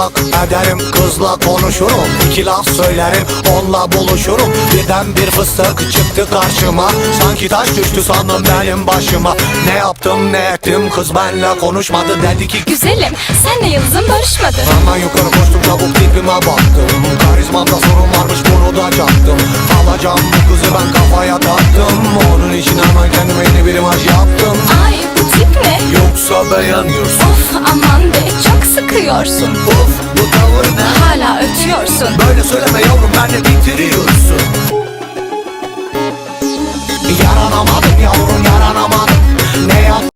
uzak ederim. Kızla konuşurum iki laf söylerim Onunla buluşurum. Birden bir fıstık çıktı karşıma. Sanki taş düştü sandım benim başıma. Ne yaptım ne ettim? Kız benle konuşmadı Dedi ki Güzelim senle yıldızım barışmadı. Hemen yukarı koştum çabuk tipime baktım. Karizmamda sorun varmış bunu da çaktım. Alacağım bu kızı ben kafaya taktım. Onun için hemen kendime yeni bir imaj yaptım. Ay bu tip ne? Yoksa beğeniyorsun Of aman be yakıyorsun Of bu tavırda Hala ötüyorsun. Böyle söyleme yavrum ben de bitiriyorsun. Yaranamadım yavrum